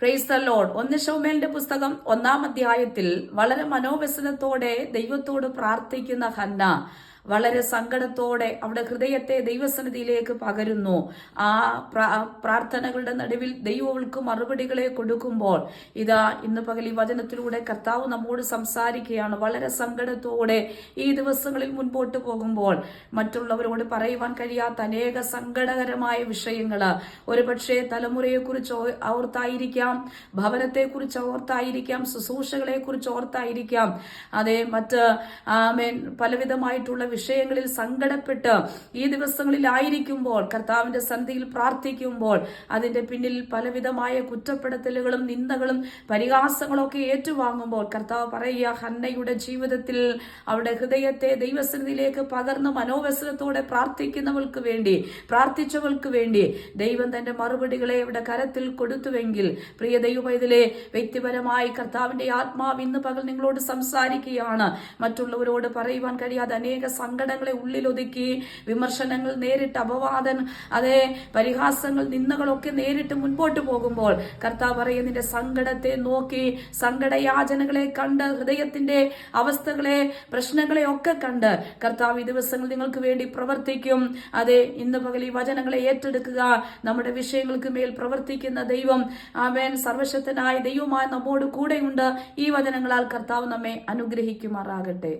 Praise the load ഒന്ന് ഷോമേലിന്റെ പുസ്തകം ഒന്നാം അധ്യായത്തിൽ വളരെ മനോവ്യസനത്തോടെ ദൈവത്തോട് പ്രാർത്ഥിക്കുന്ന ഹന്ന. വളരെ സങ്കടത്തോടെ അവിടെ ഹൃദയത്തെ ദൈവസന്നിധിയിലേക്ക് പകരുന്നു. ആ പ്രാർത്ഥനകളുടെ നടുവിൽ ദൈവങ്ങൾക്ക് മറുപടികളെ കൊടുക്കുമ്പോൾ ഇതാ ഇന്ന് പകൽ ഈ വചനത്തിലൂടെ കർത്താവ് നമ്മോട് സംസാരിക്കുകയാണ്. വളരെ സങ്കടത്തോടെ ഈ ദിവസങ്ങളിൽ മുൻപോട്ട് പോകുമ്പോൾ മറ്റുള്ളവരോട് പറയുവാൻ കഴിയാത്ത അനേക സങ്കടകരമായ വിഷയങ്ങൾ ഒരുപക്ഷെ തലമുറയെക്കുറിച്ച് ഓർത്തായിരിക്കാം ഭവനത്തെക്കുറിച്ച് ഓർത്തായിരിക്കാം ശുശ്രൂഷകളെ കുറിച്ച് ഓർത്തായിരിക്കാം. അതെ മറ്റ് ആമേൻ പലവിധമായിട്ടുള്ള വിഷയങ്ങളിൽ സങ്കടപ്പെട്ട് ഈ ദിവസങ്ങളിലായിരിക്കുമ്പോൾ കർത്താവിന്റെ സന്ധിയിൽ പ്രാർത്ഥിക്കുമ്പോൾ അതിന്റെ പിന്നിൽ പലവിധമായ കുറ്റപ്പെടുത്തലുകളും നിന്ദകളും പരിഹാസങ്ങളൊക്കെ ഏറ്റുവാങ്ങുമ്പോൾ കർത്താവ് പറയുക ഹന്നയുടെ ജീവിതത്തിൽ അവിടെ ഹൃദയത്തെ ദൈവസന്നിധിയിലേക്ക് പകർന്ന് മനോവസരത്തോടെ പ്രാർത്ഥിക്കുന്നവൾക്ക് വേണ്ടി പ്രാർത്ഥിച്ചവൾക്ക് വേണ്ടി ദൈവം തന്റെ മറുപടികളെ ഇവിടെ കരത്തിൽ കൊടുത്തുവെങ്കിൽ പ്രിയ ദൈവപൈതലെ വ്യക്തിപരമായി കർത്താവിന്റെ ആത്മാവ് ഇന്ന് പകൽ നിങ്ങളോട് സംസാരിക്കുകയാണ്. മറ്റുള്ളവരോട് പറയുവാൻ കഴിയാതെ അനേക സങ്കടങ്ങളെ ഉള്ളിലൊതുക്കി വിമർശനങ്ങൾ നേരിട്ട് അപവാദം അതെ പരിഹാസങ്ങൾ നിന്നകളൊക്കെ നേരിട്ട് മുൻപോട്ട് പോകുമ്പോൾ കർത്താവ് പറയും നിന്റെ സങ്കടത്തെ നോക്കി സങ്കടയാചനകളെ കണ്ട് ഹൃദയത്തിന്റെ അവസ്ഥകളെ പ്രശ്നങ്ങളെ ഒക്കെ കണ്ട് കർത്താവ് ഈ ദിവസങ്ങൾ നിങ്ങൾക്ക് വേണ്ടി പ്രവർത്തിക്കും. അതെ ഇന്ന് പകൽ ഈ വചനങ്ങളെ ഏറ്റെടുക്കുക. നമ്മുടെ വിഷയങ്ങൾക്ക് മേൽ പ്രവർത്തിക്കുന്ന ദൈവം. ആമേൻ. സർവശക്തനായ ദൈവമായ നമ്മോട് കൂടെയുണ്ട്. ഈ വചനങ്ങളാൽ കർത്താവ് നമ്മെ അനുഗ്രഹിക്കുമാറാകട്ടെ.